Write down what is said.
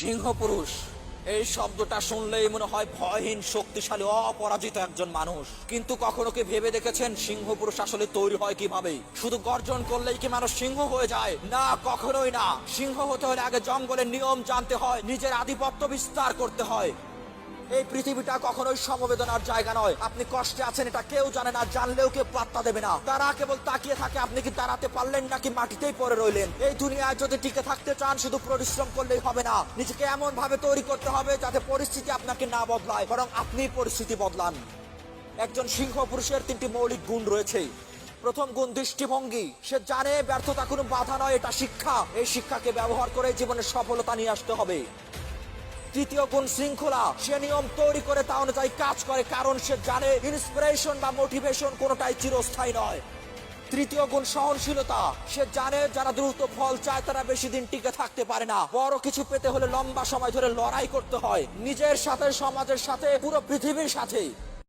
সিংহ পুরুষ এই শব্দটা শুনলেই মনে হয় ভয়হীন, শক্তিশালী, অপরাজিত একজন মানুষ। কিন্তু কখনো কি ভেবে দেখেছেন সিংহ পুরুষ আসলে তৈরি হয় কীভাবে? শুধু গর্জন করলেই কি মানুষ সিংহ হয়ে যায়? না, কখনোই না। সিংহ হতে হলে আগে জঙ্গলের নিয়ম জানতে হয়, নিজের আধিপত্য বিস্তার করতে হয়। এই পৃথিবীটা কখনোই সমবেদনার জায়গা নয়। আপনি কষ্টে আছেন, এটা কেউ জানে না, জানলেও কেউ পাত্তা দেবে না। তারা কেবল তাকিয়ে থাকে, আপনি কি দাঁড়াতে পারলেন নাকি মাটিতেই পড়ে রইলেন? এই দুনিয়ায় যদি টিকে থাকতে চান, শুধু পরিশ্রম করলেই হবে না। নিজেকে এমন ভাবে তৈরি করতে হবে যাতে পরিস্থিতি আপনাকে না বদলায়, বরং আপনি পরিস্থিতি বদলান। একজন সিংহ পুরুষের তিনটি মৌলিক গুণ রয়েছে। প্রথম গুণ, দৃষ্টিভঙ্গি। সে জানে ব্যর্থতা কোনো বাধা নয়, এটা শিক্ষা। এই শিক্ষাকে ব্যবহার করে জীবনে সফলতা নিয়ে আসতে হবে। তৃতীয় গুণ শৃঙ্খলা, সে নিয়ম তৈরি করে তা অনুযায়ী কাজ করে, কারণ সে জানে ইন্সপিরেশন বা মোটিভেশন কোনোটাই চিরস্থায়ী নয়। তৃতীয় গুণ সহনশীলতা, সে জানে যারা দ্রুত ফল চায় তারা বেশি দিন টিকে থাকতে পারে না। বড় কিছু পেতে হলে লম্বা সময় ধরে লড়াই করতে হয়। নিজের সাথে, সমাজের সাথে, পুরো পৃথিবীর সাথে